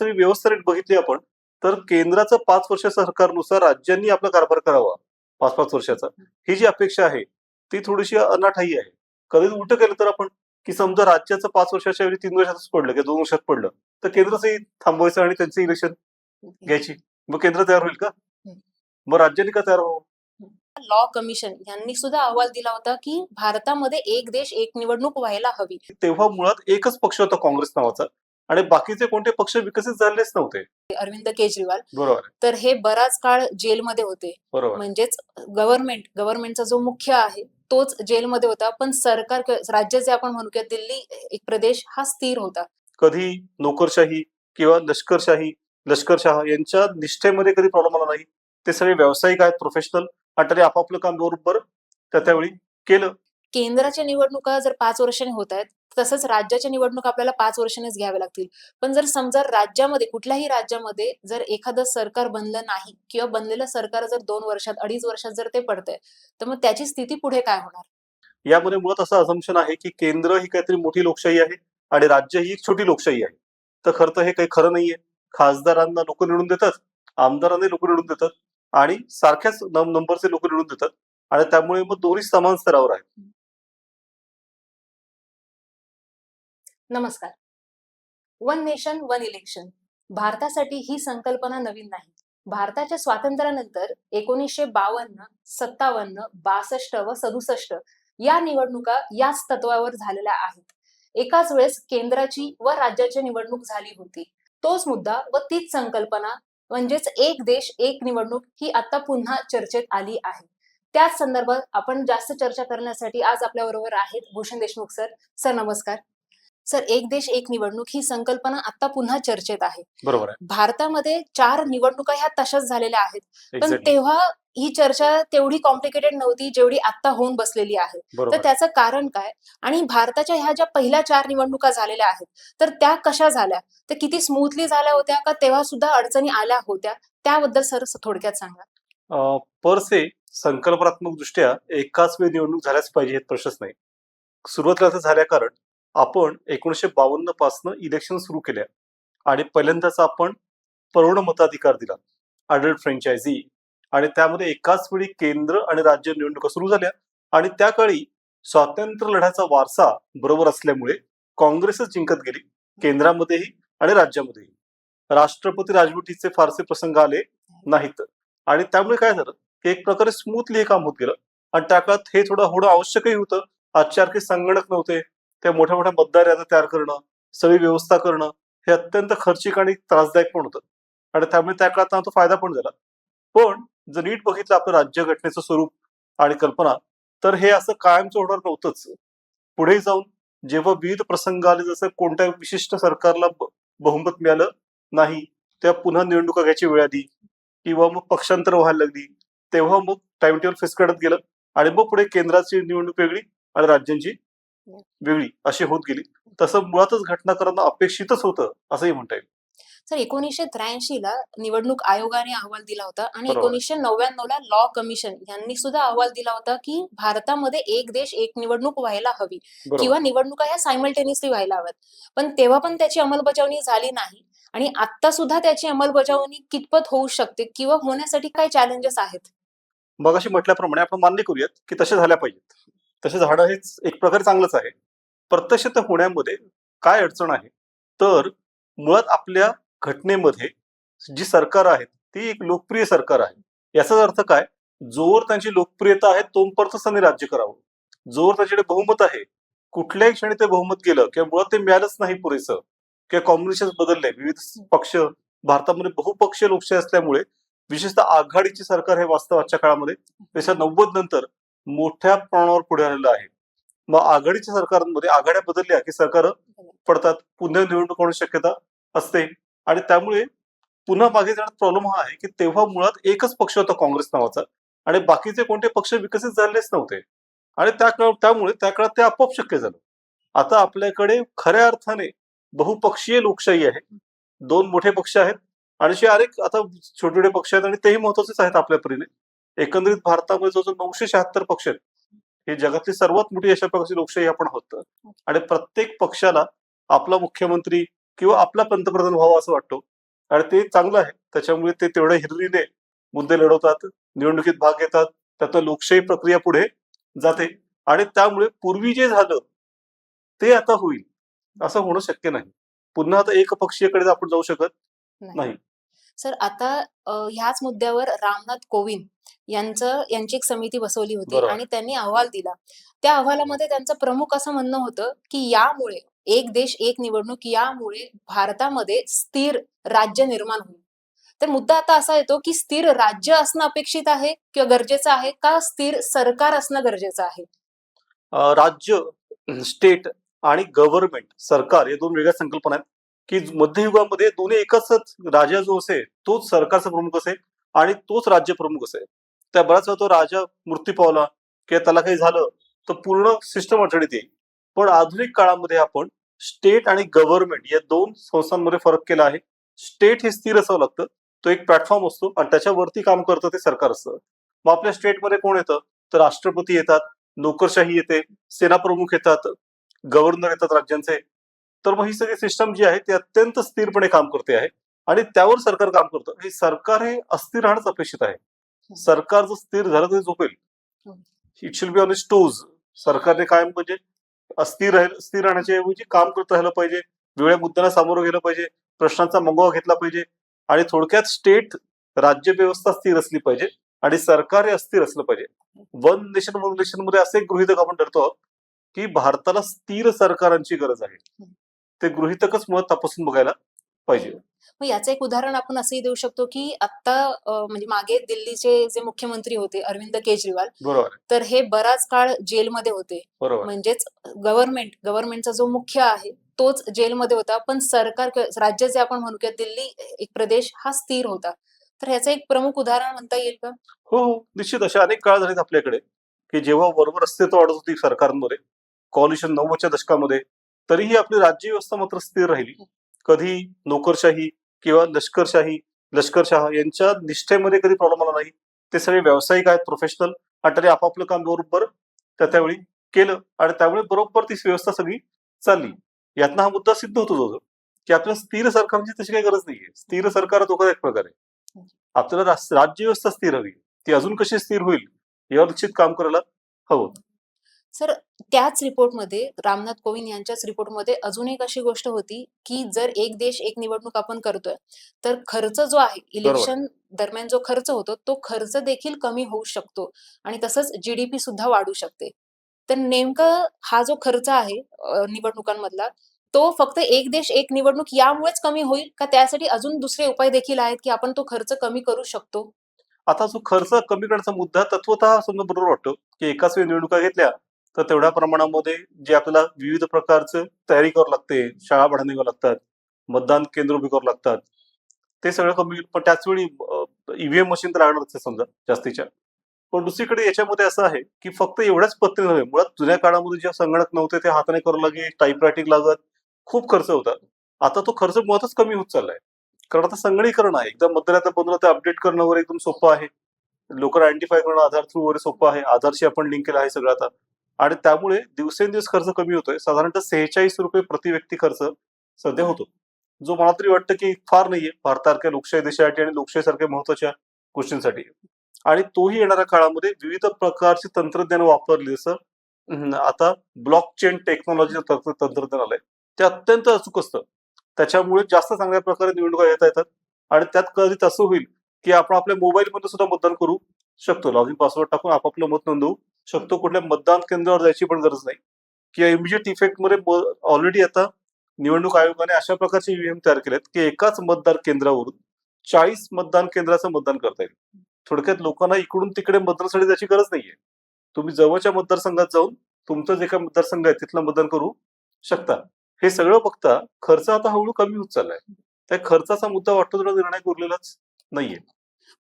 सगळी व्यवस्था बघितली आपण तर केंद्राचं पाच वर्ष सरकारनुसार राज्यांनी आपला कारभार करावा पाच पाच वर्षाचा. ही जी अपेक्षा आहे ती थोडीशी अनाठाई आहे. कधी उलट केलं तर आपण की समजा राज्याचं पाच वर्षाच्या ऐवजी तीन वर्षातच पडलं किंवा दोन वर्षात पडलं तर केंद्रचंही थांबवायचं आणि त्यांचं इलेक्शन घ्यायची. मग केंद्र तयार होईल का? मग राज्यांनी का तयार व्हावं? लॉ कमिशन यांनी सुद्धा अहवाल दिला होता की भारतामध्ये एक देश एक निवडणूक व्हायला हवी. तेव्हा मुळात एकच पक्ष होता काँग्रेस नावाचा आणि बाकीचे कोणते पक्ष विकसित झालेच नव्हते. अरविंद केजरीवाल. बरोबर. तर हे बराच काळ जेलमध्ये होते. बरोबर. म्हणजेच गव्हर्नमेंट गव्हर्नमेंटचा जो मुख्य आहे तोच जेलमध्ये होता. पण सरकार किंवा राज्य जे आपण म्हणू किंवा दिल्ली एक प्रदेश हा स्थिर होता. कधी नोकरशाही किंवा लष्करशाही लष्करशाह यांच्या निष्ठेमध्ये कधी प्रॉब्लेम आला नाही ते सगळे व्यावसायिक आहेत प्रोफेशनल आणि त्यांनी आपापलं काम बरोबर त्या त्यावेळी केलं. केंद्राच्या निवडणुका जर पाच वर्षांनी होत आहेत तसंच राज्याच्या निवडणूक आपल्याला पाच वर्षांनीच घ्याव्या लागतील. पण जर समजा राज्यामध्ये कुठल्याही राज्यामध्ये जर एखादं सरकार बनलं नाही किंवा बनलेलं सरकार जर दोन वर्षात अडीच वर्षात जर ते पडतंय तर मग त्याची स्थिती पुढे काय होणार? यामध्ये मुळात असं असम्पशन आहे की केंद्र ही काहीतरी मोठी लोकशाही आहे आणि राज्य ही एक छोटी लोकशाही आहे. तर खरं तर हे काही खरं नाहीये. खासदारांना लोक निवडून देतात आमदारांना लोक निवडून देतात आणि सारख्याच नंबरचे लोक निवडून देतात आणि त्यामुळे मग दोन्ही समान स्तरावर आहेत नमस्कार. वन नेशन वन इलेक्शन भारतासाठी ही संकल्पना नवीन नाही. भारताच्या स्वातंत्र्यानंतर एकोणीसशे बावन्न सत्तावन्न बासष्ट व सदुसष्ट या निवडणुका याच तत्वावर झालेल्या आहेत. एकाच वेळेस केंद्राची व राज्याची निवडणूक झाली होती. तोच मुद्दा व तीच संकल्पना म्हणजेच एक देश एक निवडणूक ही आता पुन्हा चर्चेत आली आहे. त्याच संदर्भात आपण जास्त चर्चा करण्यासाठी आज आपल्या बरोबर आहेत भूषण देशमुख सर. सर नमस्कार. सर एक देश एक निवडणूक ही संकल्पना आता पुन्हा चर्चेत आहे. बरोबर आहे. भारतामध्ये चार निवडणुका ह्या तशाच झालेल्या आहेत. पण Exactly. तेव्हा ही चर्चा तेवढी कॉम्प्लिकेटेड नव्हती जेवढी आता होऊन बसलेली आहे. तर. त्याचं कारण काय? आणि भारताच्या ह्या ज्या पहिल्या चार निवडणुका झालेल्या आहेत तर त्या कशा झाल्या? तर किती स्मूथली झाल्या होत्या का तेव्हा सुद्धा अडचणी आल्या होत्या? त्याबद्दल सर थोडक्यात सांगा. पर से संकल्पनात्मक दृष्ट्या एकाच वेळी निवडणूक झाल्याच पाहिजे हे प्रश्नच नाही. सुरुवातीला असं झाल्या कारण आपण एकोणीशे बावन्न पासनं इलेक्शन सुरू केल्या. आणि पहिल्यांदाच आपण प्रौढ मताधिकार दिला अडल्ट फ्रँचायझी आणि त्यामध्ये एकाच वेळी केंद्र आणि राज्य निवडणुका सुरू झाल्या. आणि त्या काळी स्वातंत्र्य लढ्याचा वारसा बरोबर असल्यामुळे काँग्रेसच जिंकत गेली केंद्रामध्येही आणि राज्यामध्येही. राष्ट्रपती राजवटीचे फारसे प्रसंग आले नाहीत. आणि त्यामुळे काय झालं एक प्रकारे स्मूथली हे काम होत गेलं. आणि त्या काळात हे थोडं होणं आवश्यकही होतं. आजच्यासारखे संगणक नव्हते. त्या मोठ्या मोठ्या मतदार याद्या तयार करणं सगळी व्यवस्था करणं हे अत्यंत खर्चिक आणि त्रासदायक पण होतं. आणि त्यामुळे त्या काळात तो फायदा पण झाला. पण जर नीट बघितलं आपलं राज्यघटनेचं स्वरूप आणि कल्पना तर हे असं कायमचं होणार नव्हतंच. पुढे जाऊन जेव्हा विविध प्रसंग आले जसं कोणत्या विशिष्ट सरकारला बहुमत मिळालं नाही तेव्हा पुन्हा निवडणुका घ्यायची वेळ आली किंवा मग पक्षांतर व्हायला लागली तेव्हा मग टाइम टेबल फिक्स करत गेलं आणि मग पुढे केंद्राची निवडणूक वेगळी आणि राज्यांची वेगळी अशी होत गेली. तसं मुळातच घटनाकरांना अपेक्षितच होतं असंही म्हणता येईल. सर एकोणीसशे त्र्याऐंशी ला निवडणूक आयोगाने अहवाल दिला होता आणि. एकोणीसशे नव्याण्णव ला लॉ कमिशन यांनी सुद्धा अहवाल दिला होता की भारतामध्ये एक देश एक निवडणूक व्हायला हवी किंवा निवडणुका ह्या सायमल्टेनियसली व्हायला हव्यात. पण तेव्हा पण त्याची अंमलबजावणी झाली नाही आणि आता सुद्धा त्याची अंमलबजावणी कितपत होऊ शकते किंवा होण्यासाठी काय चॅलेंजेस आहेत? मग अशी म्हटल्याप्रमाणे आपण मान्य करूयात की तसे झाल्या पाहिजेत. तसे झाडं हेच एक प्रकारे चांगलंच आहे. प्रत्यक्ष तर होण्यामध्ये काय अडचण आहे? तर मुळात आपल्या घटनेमध्ये जी सरकार आहेत ती एक लोकप्रिय सरकार आहे. याचाच अर्थ काय? जोर त्यांची लोकप्रियता आहे तोपर्यंत त्यांनी राज्य करावं. जोर त्याच्याकडे बहुमत आहे कुठल्याही क्षणी ते बहुमत गेलं किंवा मुळात ते मिळालंच नाही पुरेसं किंवा कॉम्बिनेशन बदलले विविध पक्ष भारतामध्ये बहुपक्षीय लोकशाही असल्यामुळे विशेषतः आघाडीचे सरकार हे वास्तव आजच्या काळामध्ये त्याच्या नव्वद नंतर मोठ्या प्रमाणावर पुढे आलेलं आहे. मग आघाडीच्या सरकारांमध्ये आघाड्या बदलल्या की सरकार पडतात. पुन्हा निवडणूक होण्याची शक्यता असते. आणि त्यामुळे पुन्हा मागे जाण्यात प्रॉब्लेम हा आहे की तेव्हा मुळात एकच पक्ष होता काँग्रेस नावाचा. आणि बाकीचे कोणते पक्ष विकसित झालेच नव्हते. आणि त्या काळ त्यामुळे त्या काळात ते आपोआप शक्य झालं. आता आपल्याकडे खऱ्या अर्थाने बहुपक्षीय लोकशाही आहे. दोन मोठे पक्ष आहेत. आणि असे अनेक आता छोटे छोटे पक्ष आहेत आणि तेही महत्वाचेच आहेत आपल्या परीने. एकंदरीत भारतामध्ये जवळजवळ नऊशे शहात्तर पक्ष आहेत हे जगातली सर्वात मोठी अशा प्रकारची लोकशाही आपण आहोत आणि प्रत्येक पक्षाला आपला मुख्यमंत्री किंवा आपला पंतप्रधान व्हावा असं वाटतो. आणि ते चांगलं आहे. त्याच्यामुळे ते तेवढ्या हिरिरीने मुद्दे लढवतात निवडणुकीत भाग घेतात त्यातनं लोकशाही प्रक्रिया पुढे जाते. आणि त्यामुळे पूर्वी जे झालं ते आता होईल. असं होणं शक्य नाही. पुन्हा आता एकपक्षीयकडे आपण जाऊ शकत नाही. सर आता ह्याच मुद्द्यावर रामनाथ कोविंद यांचं यांची एक समिती बसवली होती. आणि त्यांनी अहवाल दिला. त्या अहवालामध्ये त्यांचं प्रमुख असं म्हणणं होतं की यामुळे एक देश एक निवडणूक यामुळे भारतामध्ये स्थिर राज्य निर्माण होईल. तर मुद्दा आता असा येतो की स्थिर राज्य असणं अपेक्षित आहे किंवा गरजेचं आहे का स्थिर सरकार असणं गरजेचं आहे? राज्य स्टेट आणि गव्हर्नमेंट सरकार या दोन वेगळ्या संकल्पना आहेत. की मध्ययुगामध्ये दोन्ही एकच राजा जो असे तोच सरकारचा प्रमुख असे आणि तोच राज्य प्रमुख असे. त्या बराच वेळा तो राजा मृत्यू पावला किंवा त्याला काही झालं तर पूर्ण सिस्टम अडचणीत येईल. पण आधुनिक काळामध्ये आपण स्टेट आणि गव्हर्नमेंट या दोन संस्थांमध्ये फरक केला आहे. स्टेट हे स्थिर असावं लागतं. तो एक प्लॅटफॉर्म असतो आणि त्याच्यावरती काम करतं ते सरकार असतं. मग आपल्या स्टेटमध्ये कोण येतं? तर राष्ट्रपती येतात नोकरशाही येते सेनाप्रमुख येतात गव्हर्नर येतात राज्यांचे. तर मग ही सगळी सिस्टम जी आहे ती अत्यंत स्थिरपणे काम करते आहे. आणि त्यावर सरकार काम करतं. हे सरकार हे अस्थिर राहणंच अपेक्षित आहे. सरकार जर स्थिर झालं तर झोपेल. It should be on toes सरकारने कायम म्हणजे अस्थिर राहील स्थिर राहण्याच्या ऐवजी काम करत राहिलं पाहिजे. वेगळ्या मुद्द्यांना सामोरं गेलं पाहिजे. प्रश्नांचा मंगोवा घेतला पाहिजे. आणि थोडक्यात स्टेट राज्य व्यवस्था स्थिर असली पाहिजे. आणि सरकार हे अस्थिर असलं पाहिजे. वन नेशन वन इलेक्शनमध्ये असे गृहितक आपण धरतो आहोत की भारताला स्थिर सरकारांची गरज आहे. ते गृहितकच मुळात तपासून बघायला पाहिजे. मग याचं एक उदाहरण आपण असंही देऊ शकतो की आता म्हणजे मागे दिल्लीचे जे मुख्यमंत्री होते अरविंद केजरीवाल बरोबर. तर हे बराच काळ जेलमध्ये होते. म्हणजेच गव्हर्नमेंट गव्हर्नमेंटचा जो मुख्य आहे तोच जेलमध्ये होता. पण सरकार राज्य जे आपण म्हणू किंवा दिल्ली एक प्रदेश हा स्थिर होता. तर ह्याचं एक प्रमुख उदाहरण म्हणता येईल का? हो हो. निश्चित अशा अनेक काळ झालेत आपल्याकडे की जेव्हा बरोबर अस्तित्व वाढत होती सरकारमध्ये कॉलिशन नव्वदच्या दशकामध्ये तरीही आपली राज्य व्यवस्था मात्र स्थिर राहिली. कधी नोकरशाही किंवा लष्करशाही लष्करशाह यांच्या निष्ठेमध्ये कधी प्रॉब्लेम आला नाही. ते सगळे व्यावसायिक आहेत प्रोफेशनल आणि त्यांनी आपापलं काम बरोबर त्या त्यावेळी केलं. आणि त्यामुळे बरोबर ती व्यवस्था सगळी चालली. यातनं हा मुद्दा सिद्ध होतो जो की आपल्याला स्थिर सरकारची तशी काही गरज नाहीये. स्थिर सरकार हा एक प्रकार. आहे आपल्याला राज्य व्यवस्था स्थिर हवी. ती अजून कशी स्थिर होईल यावर निश्चित काम करायला हवं. सर त्याच रिपोर्टमध्ये रामनाथ कोविंद यांच्याच रिपोर्टमध्ये अजून एक अशी गोष्ट होती की जर एक देश एक निवडणूक आपण करतोय तर खर्च जो आहे इलेक्शन दरम्यान जो खर्च होतो तो खर्च देखील कमी होऊ शकतो आणि तसंच जीडीपी सुद्धा वाढू शकते. तर नेमकं हा जो खर्च आहे निवडणुकांमधला तो फक्त एक देश एक निवडणूक यामुळेच कमी होईल का त्यासाठी अजून दुसरे उपाय देखील आहेत की आपण तो खर्च कमी करू शकतो? आता जो खर्च कमी करण्याचा मुद्दा तत्वतः समजा बरोबर वाटतो की एकाच वेळी निवडणुका घेतल्या तर तेवढ्या प्रमाणामध्ये जे आपल्याला विविध प्रकारचं तयारी करावं लागते शाळा भाड्याने लागतात मतदान केंद्र उभी करावं लागतात ते सगळं कमी होईल. पण त्याच वेळी ईव्हीएम मशीन तर आणणारच आहे समजा जास्तीच्या. पण दुसरीकडे याच्यामध्ये असं आहे की फक्त एवढ्याच पद्धतीने नव्हे मुळात जुन्या काळामध्ये जे संगणक नव्हते ते हाताने करू लागे टाईप रायटिंग लागत खूप खर्च होता. आता तो खर्च मुळातच कमी होत चाललाय. कारण आता संगणीकरण आहे. एकदा मतदारात बनवलं ते अपडेट करणं वगैरे एकदम सोपं आहे. लोक आयडेंटिफाय करणं आधार थ्रू वगैरे सोपं आहे. आधारशी आपण लिंक केलं आहे सगळं आता. आणि त्यामुळे दिवसेंदिवस खर्च कमी होतोय. साधारणतः सेहेचाळीस रुपये प्रति व्यक्ती खर्च सध्या होतो. जो मला तरी वाटतं की फार नाहीये. भारतासारख्या लोकशाही देशासाठी आणि लोकशाहीसारख्या महत्त्वाच्या गोष्टींसाठी. आणि तोही येणाऱ्या काळामध्ये विविध प्रकारची तंत्रज्ञान वापरली जसं आता ब्लॉक चेन टेक्नॉलॉजीचं तंत्रज्ञान आलंय ते अत्यंत अचूक असतं. त्याच्यामुळे जास्त चांगल्या प्रकारे निवडणुका येता येतात आणि त्यात कधीच असं होईल की आपण आपल्या मोबाईलमध्ये सुद्धा मतदान करू शकतो. लॉगिन पासवर्ड टाकून आपापलं मत नोंदवू शकतो. कुठल्या मतदान केंद्रावर जायची पण गरज नाही. की इमिजिएट इफेक्टमध्ये ऑलरेडी आता निवडणूक आयोगाने अशा प्रकारचे ईव्हीएम तयार केलेत की एकाच मतदार केंद्रावरून चाळीस मतदान केंद्राचं मतदान करता येईल. थोडक्यात लोकांना इकडून तिकडे मतदानासाठी जायची गरज नाहीये. तुम्ही जवळच्या मतदारसंघात जाऊन तुमचं जे काही मतदारसंघ आहे तिथलं मतदान करू शकता. हे सगळं बघता खर्च आता हळूहळू कमी होत चाललाय. त्या खर्चाचा मुद्दा वाटतो थोडा निर्णय उरलेलाच नाहीये.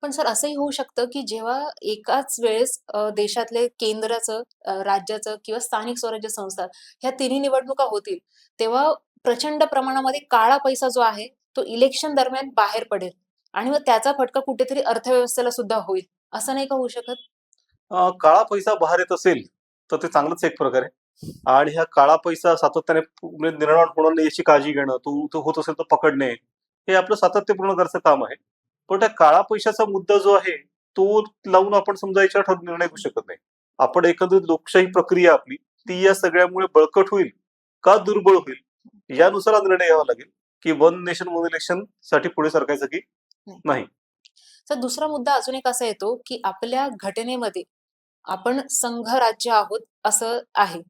पण सर असंही होऊ शकतं की जेव्हा एकाच वेळेस अ, देशातले केंद्राचं अ, राज्याचं किंवा स्थानिक स्वराज्य संस्था ह्या तिन्ही निवडणुका होतील तेव्हा प्रचंड प्रमाणामध्ये काळा पैसा जो आहे तो इलेक्शन दरम्यान बाहेर पडेल आणि मग त्याचा फटका कुठेतरी अर्थव्यवस्थेला सुद्धा होईल. असं नाही का होऊ शकत? काळा पैसा बाहेर येत असेल तर ते चांगलंच एक प्रकारे. आणि ह्या काळा पैसा सातत्याने निर्माण होणार नाही याची काळजी घेणं तो तो होत असेल तर पकडणे हे आपलं सातत्यपूर्ण घरचं काम आहे. पण त्या काळा पैशाचा मुद्दा जो आहे तो लावून आपण समजा याच्यावर निर्णय घेऊ शकत नाही. आपण एकंदरीत लोकशाही प्रक्रिया आपली ती या सगळ्यामुळे बळकट होईल का दुर्बळ होईल यानुसार हा निर्णय घ्यावा लागेल की वन नेशन वन इलेक्शनसाठी पुढे सरकायचं की नाही. तर दुसरा मुद्दा अजून एक असा येतो की आपल्या घटनेमध्ये आपण संघ राज्य आहोत असं आहे.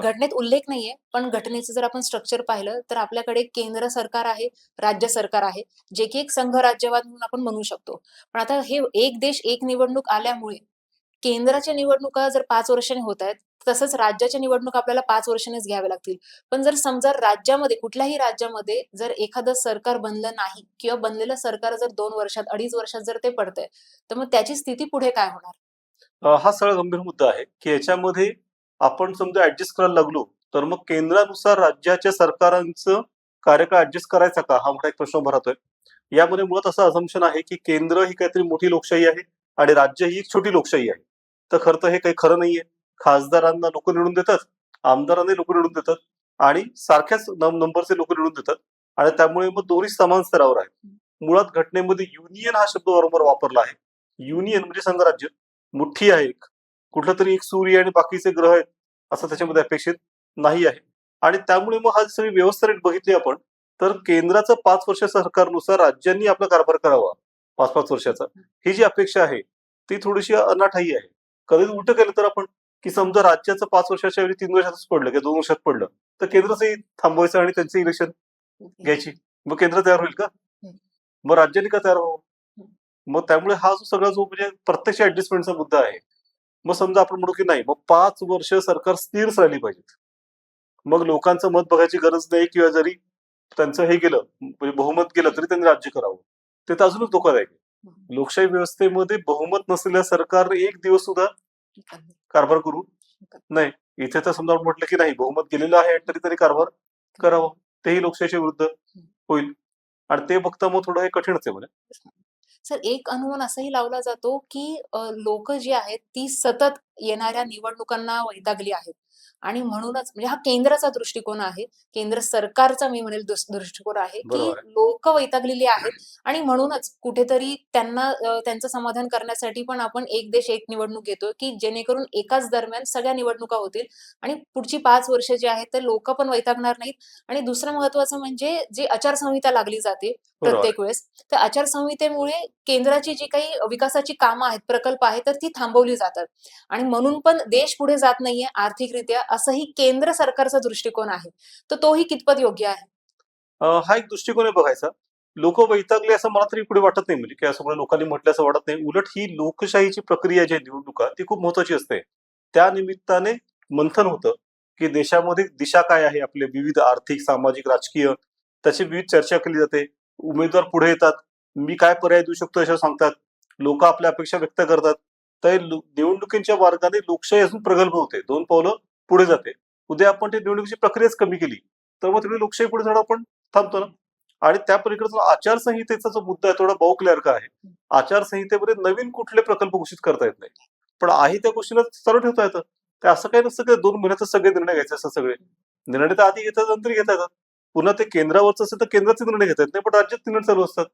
घटनेत उल्लेख नाहीये पण घटनेचं जर आपण स्ट्रक्चर पाहिलं तर आपल्याकडे केंद्र सरकार आहे राज्य सरकार आहे जे की एक संघ राज्यवाद म्हणून आपण म्हणू शकतो. पण आता हे एक देश एक निवडणूक आल्यामुळे केंद्राच्या निवडणुका जर पाच वर्षांनी होत आहेत तसंच राज्याच्या निवडणूक आपल्याला पाच वर्षांनीच घ्याव्या लागतील. पण जर समजा राज्यामध्ये कुठल्याही राज्यामध्ये जर एखादं सरकार बनलं नाही किंवा बनलेलं सरकार जर दोन वर्षात अडीच वर्षात जर ते पडतंय तर मग त्याची स्थिती पुढे काय होणार? हा सगळा गंभीर मुद्दा आहे की याच्यामध्ये आपण समजा ऍडजस्ट करायला लागलो तर मग केंद्रानुसार राज्याच्या सरकारांचं कार्यकाळ ऍडजस्ट करायचा का? हा मोठा एक प्रश्न भरतोय यामध्ये मुळात असं अझम्पन आहे की केंद्र ही काहीतरी मोठी लोकशाही आहे आणि राज्य ही एक छोटी लोकशाही आहे. तर खरं तर हे काही खरं नाहीये. खासदारांना लोक निवडून देतात आमदारांना लोक निवडून देतात आणि सारख्याच नंबरचे लोक निवडून देतात आणि त्यामुळे मग दोन्ही समान स्तरावर आहेत मुळात घटनेमध्ये युनियन हा शब्द वारंवार वापरला आहे. युनियन म्हणजे संघराज्य मुठ्ठी आहे एक. कुठलं तरी एक सूर्य आणि बाकीचे ग्रह आहेत असं त्याच्यामध्ये अपेक्षित नाही आहे. आणि त्यामुळे मग हा सगळी व्यवस्था नीट बघितली आपण तर केंद्राचं पाच वर्ष सरकारनुसार राज्यांनी आपला कारभार करावा पाच पाच वर्षाचा. ही जी अपेक्षा आहे ती थोडीशी अनाठाई आहे. कधी उलट केलं तर आपण की समजा राज्याचं पाच वर्षाच्या वेळी तीन वर्षातच पडलं किंवा दोन वर्षात पडलं तर केंद्राचंही थांबवायचं आणि त्यांचं इलेक्शन घ्यायची. मग केंद्र तयार होईल का? मग राज्यांनी का तयार व्हावं? मग त्यामुळे हा जो सगळा जो म्हणजे प्रत्यक्ष ऍडजस्टमेंटचा मुद्दा आहे मग समजा आपण म्हणू की नाही मग पाच वर्ष सरकार स्थिर राहिली पाहिजेत. मग लोकांचं मत बघायची गरज नाही किंवा जरी त्यांचं हे गेलं म्हणजे बहुमत गेलं तरी त्यांनी राज्य करावं. ते तर अजूनच धोकादायक आहे. लोकशाही व्यवस्थेमध्ये बहुमत नसलेल्या सरकार एक दिवस सुद्धा कारभार करू नाही. इथे तर समजा आपण म्हटलं की नाही बहुमत गेलेलं आहे तरी तरी कारभार करावं. तेही लोकशाहीच्या विरुद्ध होईल. आणि ते बघता मग थोडं हे कठीणच आहे म्हणजे सर एक अनुमान असाही लावला जातो की लोक जी आहेत ती सतत येणाऱ्या निवडणुकांना वैतागली आहेत. आणि म्हणूनच म्हणजे हा केंद्राचा दृष्टिकोन आहे. केंद्र सरकारचा मी म्हणेल दृष्टिकोन आहे की लोक वैतागलेली आहेत. आणि म्हणूनच कुठेतरी त्यांना त्यांचं समाधान करण्यासाठी पण आपण एक देश एक निवडणूक घेतो की जेणेकरून एकाच दरम्यान सगळ्या निवडणुका होतील. आणि पुढची पाच वर्ष जी आहेत ते लोक पण वैतागणार नाहीत. आणि दुसरं महत्वाचं म्हणजे जी आचारसंहिता लागली जाते प्रत्येक वेळेस तर आचारसंहितेमुळे केंद्राची जी काही विकासाची कामं आहेत प्रकल्प आहेत तर ती थांबवली जातात. आणि म्हणून पण देश पुढे जात नाहीये आर्थिकरित्या असंही केंद्र सरकारचा दृष्टिकोन आहे. तर तोही कितपत योग्य आहे? हा एक दृष्टिकोन आहे बघायचा. लोक वैतागले असं मला तरी पुढे वाटत नाही. म्हणजे की असं लोकांनी म्हटलं असं वाटत नाही. उलट ही लोकशाहीची प्रक्रिया जी आहे निवडणुका ती खूप महत्वाची असते. त्या निमित्ताने मंथन होतं की देशामध्ये दिशा काय आहे आपले विविध आर्थिक सामाजिक राजकीय त्याची विविध चर्चा केली जाते. उमेदवार पुढे येतात. मी काय पर्याय देऊ शकतो याच्यावर सांगतात. लोक आपल्या अपेक्षा व्यक्त करतात. तर निवडणुकीच्या मार्गाने लोकशाही अजून प्रगल्भ होते. दोन पावलं पुढे जाते. उद्या आपण ते निवडणुकीची प्रक्रियाच कमी केली तर मग तिकडे लोकशाही पुढे जाणं आपण थांबतो ना? आणि त्या पलीकडचा आचारसंहितेचा जो मुद्दा आहे थोडा बहु क्लिअर का आहे. आचारसंहितेमध्ये नवीन कुठले प्रकल्प घोषित करता येत नाही पण आहे त्या गोष्टीला चालू ठेवता येतं. ते असं काही नसतं की दोन महिन्याचे सगळे निर्णय घ्यायचे असतात सगळे. निर्णय तर आधी घेतात नंतर घेता येतात. पुन्हा ते केंद्रावरच असेल तर केंद्राचे निर्णय घेता येत नाही पण राज्यात निर्णय चालू असतात.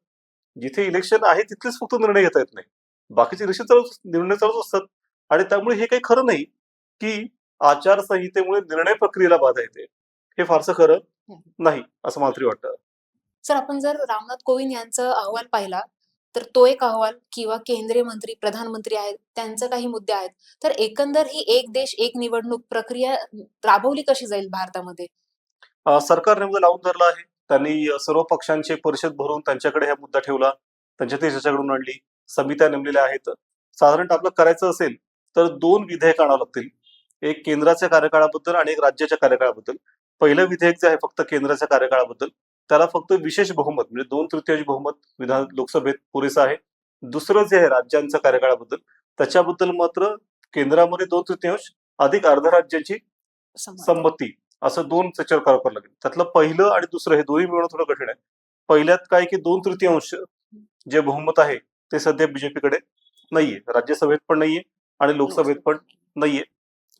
जिथे इलेक्शन आहे तिथलेच फक्त निर्णय घेता येत नाही. बाकीचे इलेक्शन चालू निर्णय चालूच असतात. आणि त्यामुळे हे काही खरं नाही की आचारसंहितेमुळे निर्णय प्रक्रियेला बाधा येते. हे फारसं खरं नाही असं मला तरी वाटतं. सर आपण जर रामनाथ कोविंद यांचा अहवाल पाहिला तर तो एक अहवाल किंवा केंद्रीय मंत्री प्रधानमंत्री आहेत त्यांचे काही मुद्दे आहेत. तर एकंदर ही एक देश एक निवडणूक प्रक्रिया राबवली कशी जाईल भारतामध्ये? सरकारने मुद्दा लावून धरला आहे. त्यांनी सर्व पक्षांचे परिषद भरून त्यांच्याकडे हा मुद्दा ठेवला. त्यांच्या ते चर्चाकडून आणली. समित्या नेमलेल्या आहेत. साधारणतः आपलं करायचं असेल तर दोन विधेयक आणावं लागतील. एक केंद्राच्या कार्यकाळाबद्दल आणि एक राज्याच्या कार्यकाळाबद्दल. पहिलं विधेयक जे आहे फक्त केंद्राच्या कार्यकाळाबद्दल त्याला फक्त विशेष बहुमत म्हणजे दोन तृतीयांश बहुमत विधान लोकसभेत पुरेसं आहे. दुसरं जे आहे राज्यांच्या कार्यकाळाबद्दल त्याच्याबद्दल मात्र केंद्रामध्ये दोन तृतीयांश अधिक अर्ध राज्याची संमत. असं दोन त्याच्यावर करावं लागेल. त्यातलं पहिलं आणि दुसरं हे दोन्ही मिळवणं थोडं कठीण आहे. पहिल्यात काय की दोन तृतीयांश जे बहुमत आहे ते सध्या बीजेपीकडे नाहीये. राज्यसभेत पण नाहीये आणि लोकसभेत पण नाहीये.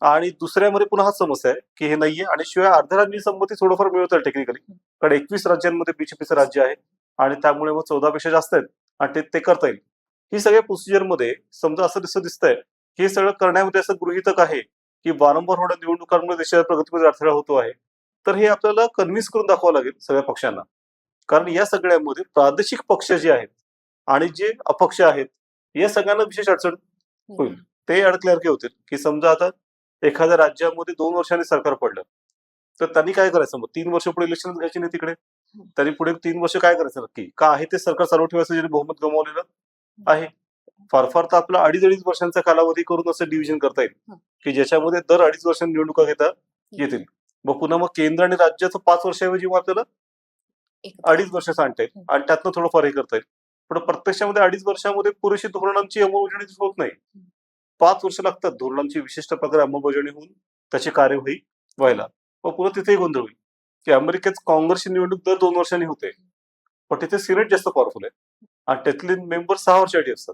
आणि दुसऱ्यामध्ये पुन्हा हा समस्या आहे की हे नाहीये. आणि शिवाय अर्ध्या राज्यांची संमती थोडंफार मिळत आहे टेक्निकली कारण एकवीस राज्यांमध्ये बीजेपीचं राज्य आहे आणि त्यामुळे मग चौदा पेक्षा जास्त आहेत आणि ते ते करता येईल. ही सगळ्या प्रोसिजरमध्ये समजा असं दिसत दिसतंय की हे सगळं करण्यामध्ये असं गृहितक आहे की वारंवार होणाऱ्या निवडणुकांमुळे देशाच्या प्रगतीमध्ये अडथळा होतो आहे. तर हे आपल्याला कन्व्हिन्स करून दाखवावं लागेल सगळ्या पक्षांना. कारण या सगळ्यामध्ये प्रादेशिक पक्ष जे आहेत आणि जे अपक्ष आहेत या सगळ्यांना विशेष अडचण होईल. ते अडकल्यासारखे होतील की समजा आता एखाद्या राज्यामध्ये दोन वर्षांनी सरकार पडलं तर त्यांनी काय करायचं? मग तीन वर्ष पुढे इलेक्शन घ्यायची नाही तिकडे. त्यांनी पुढे तीन वर्ष काय करायचं? नक्की का आहे ते सरकार चालू ठेवायचं ज्याने बहुमत गमावलेलं आहे? फार फार तर आपला अडीच अडीच वर्षांचा कालावधी करून असं डिव्हिजन करता येईल. की ज्याच्यामध्ये दर अडीच वर्षांनी निवडणुका घेता येतील. मग पुन्हा मग केंद्र आणि राज्याचं पाच वर्षाऐवजी मग आपल्याला. अडीच वर्ष सांगता येईल. आणि त्यातनं थोडंफार हे करता येईल. पण प्रत्यक्षामध्ये अडीच वर्षामध्ये पुरेशी धोरणांची अंमलबजावणी होत नाही. पाच वर्ष लागतात धोरणांची विशिष्ट प्रकारे अंमलबजावणी होऊन त्याची कार्यवाही व्हायला. व पुन्हा तिथेही गोंधळ होईल. की अमेरिकेत काँग्रेसची निवडणूक दर दोन वर्षांनी होते. पण तिथे सिनेट जास्त पॉवरफुल आहे. आणि त्यातले मेंबर सहा वर्षासाठी असतात.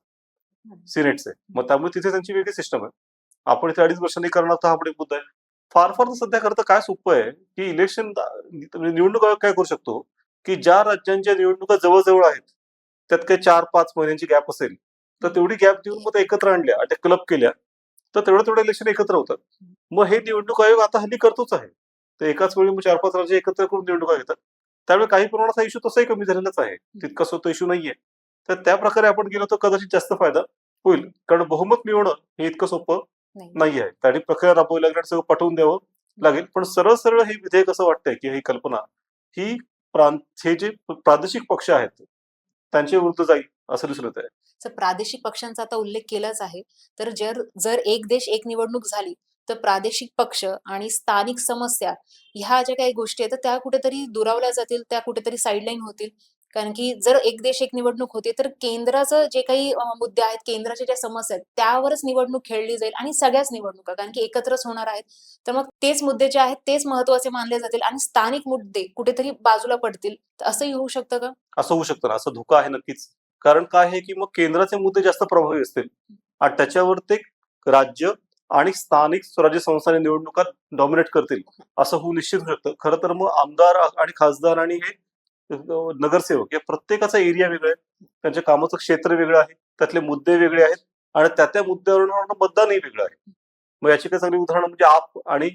सिनेटचे. मग त्यामुळे तिथे त्यांची वेगळी सिस्टम आहे. आपण इथे अडीच वर्षांनी करणार तर हा पण एक मुद्दा आहे. फार फार सध्या करता काय सोपं आहे की इलेक्शन म्हणजे निवडणूक आयोग काय करू शकतो? की ज्या राज्यांच्या निवडणुका जवळजवळ आहेत त्यात काही चार पाच महिन्यांची गॅप असेल तर तेवढी गॅप देऊन मग एकत्र आणल्या आणि क्लब केल्या. तर तेवढं तेवढं इलेक्शन एकत्र होतात. मग हे निवडणूक आयोग आता हल्ली करतोच आहे. तर एकाच वेळी मग चार पाच राज्य एकत्र करून निवडणुका घेतात त्यामुळे काही प्रमाणात हा इश्यू तसाही कमी झालेलाच आहे. तितका स्वतः इश्यू नाहीये. तर त्या प्रकारे आपण गेलो तर कदाचित जास्त फायदा होईल. कारण बहुमत मिळवणं हे इतकं सोपं नाही. आहे त्यासाठी प्रक्रिया राबवावी आणि सगळं पटवून द्यावं लागेल. पण सरळ सरळ हे विधेयक असं वाटतंय की ही कल्पना ही प्रांत हे जे प्रादेशिक पक्ष आहेत त्यांची विरुद्ध जाईल असं दिसून येत आहे तर प्रादेशिक पक्षांचा आता उल्लेख केलाच आहे. तर जर जर एक देश एक निवडणूक झाली तर प्रादेशिक पक्ष आणि स्थानिक समस्या ह्या ज्या काही गोष्टी आहेत त्या कुठेतरी दुरावल्या जातील त्या कुठेतरी साईडलाईन होतील. कारण की जर एक देश एक निवडणूक होते तर केंद्राचं जे काही मुद्दे आहेत केंद्राच्या ज्या समस्या आहेत त्यावरच निवडणूक खेळली जाईल आणि सगळ्याच निवडणुका कारण की एकत्रच होणार आहेत. तर मग तेच मुद्दे जे आहेत तेच महत्त्वाचे मानले जातील आणि स्थानिक मुद्दे कुठेतरी बाजूला पडतील. तर असंही होऊ शकतं का? असं होऊ शकतं ना. असं धोका आहे नक्कीच. कारण काय आहे की मग केंद्राचे मुद्दे जास्त प्रभावी असतील आणि त्याच्यावर ते राज्य आणि स्थानिक स्वराज्य संस्थांनी निवडणुका डॉमिनेट करतील. असं होऊ निश्चित होऊ शकतं. खरं तर मग आमदार आणि खासदार आणि हे नगरसेवक या प्रत्येकाचा एरिया वेगळा आहे. त्यांच्या कामाचं क्षेत्र वेगळं आहे. त्यातले मुद्दे वेगळे आहेत. आणि त्या त्या मुद्द्यावरून मतदानही वेगळं आहे. मग याची काही चांगली उदाहरणं म्हणजे आप आणि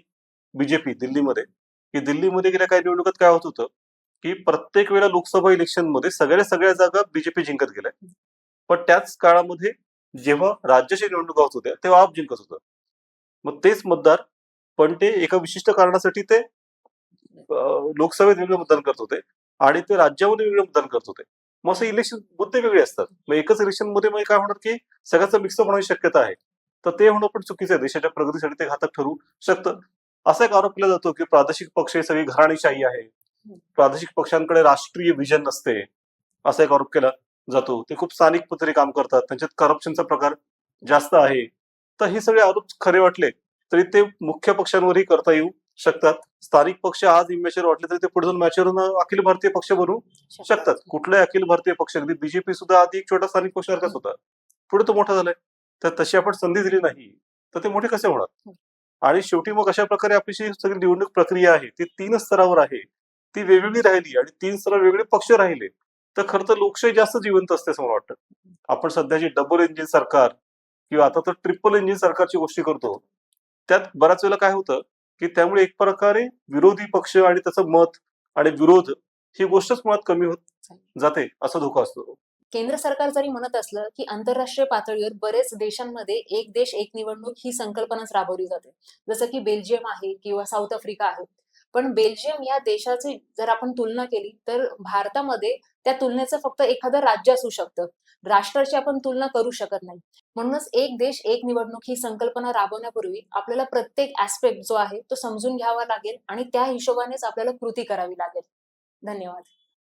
बीजेपी दिल्लीमध्ये. की दिल्लीमध्ये गेल्या काही निवडणुकात काय होत होतं? की प्रत्येक वेळेला लोकसभा इलेक्शनमध्ये सगळ्या सगळ्या जागा बीजेपी जिंकत गेल्या. पण त्याच काळामध्ये जेव्हा राज्याच्या निवडणुका होत होत्या तेव्हा आप जिंकत होतं. मग तेच मतदार पण ते एका विशिष्ट कारणासाठी ते लोकसभेत वेगळं मतदान करत होते. आणि ते राज्यामध्ये वेगळं मतदान करत होते. मग असं इलेक्शन मुद्दे वेगळे असतात. मग एकच इलेक्शनमध्ये मग काय होणार की सगळ्याचं मिक्सअप होण्याची शक्यता आहे. तर ते होणं पण चुकीचं आहे. देशाच्या प्रगतीसाठी ते घातक ठरू शकतं. असा एक आरोप केला जातो की प्रादेशिक पक्ष ही सगळी घराणीशाही आहे. प्रादेशिक पक्षांकडे राष्ट्रीय विजन नसते. असा एक आरोप केला जातो. ते खूप स्थानिक पद्धतीने काम करतात. त्यांच्यात करप्शनचा प्रकार जास्त आहे. तर हे सगळे आरोप खरे वाटले तरी ते मुख्य पक्षांवरही करता येऊ शकतात. स्थानिक पक्ष आज इमॅच्युअर वाटले तरी ते पुढे जाऊन मॅच्युअर होऊन अखिल भारतीय पक्ष बनवू शकतात. कुठलाही अखिल भारतीय पक्ष अगदी बीजेपी सुद्धा आधी एक छोटा स्थानिक पक्षासारखाच होता. पुढे तो मोठा झालाय. तर तशी आपण संधी दिली नाही तर ते मोठे कसे होणार? आणि शेवटी मग अशा प्रकारे आपली जी सगळी निवडणूक प्रक्रिया आहे ती तीन स्तरावर आहे. ती वेगवेगळी राहिली आणि तीन स्तरावर वेगळे पक्ष राहिले. तर खरं तर लोकशाही जास्त जिवंत असते असं मला वाटतं. आपण सध्या जी डबल इंजिन सरकार किंवा आता तर ट्रिपल इंजिन सरकारची गोष्टी करतो. त्यात बऱ्याच वेळेला काय होतं की त्यामुळे एक प्रकारे विरोधी पक्ष आणि त्याचं मत आणि विरोध ही गोष्टच मुळात कमी होत जाते असा धोका असतो. केंद्र सरकार जरी म्हणत असलं की आंतरराष्ट्रीय पातळीवर बरेच देशांमध्ये एक देश एक निवडणूक ही संकल्पनाच राबवली जाते. जसं की बेल्जियम आहे किंवा साऊथ आफ्रिका आहे. पण बेल्जियम या देशाची जर आपण तुलना केली तर भारतामध्ये त्या तुलनेचं फक्त एखादं राज्य असू शकतं. राष्ट्राची आपण तुलना करू शकत नाही. म्हणूनच एक देश एक निवडणूक ही संकल्पना राबवण्यापूर्वी आपल्याला प्रत्येक ऍस्पेक्ट जो आहे तो समजून घ्यावा लागेल आणि त्या हिशोबानेच आपल्याला कृती करावी लागेल. धन्यवाद.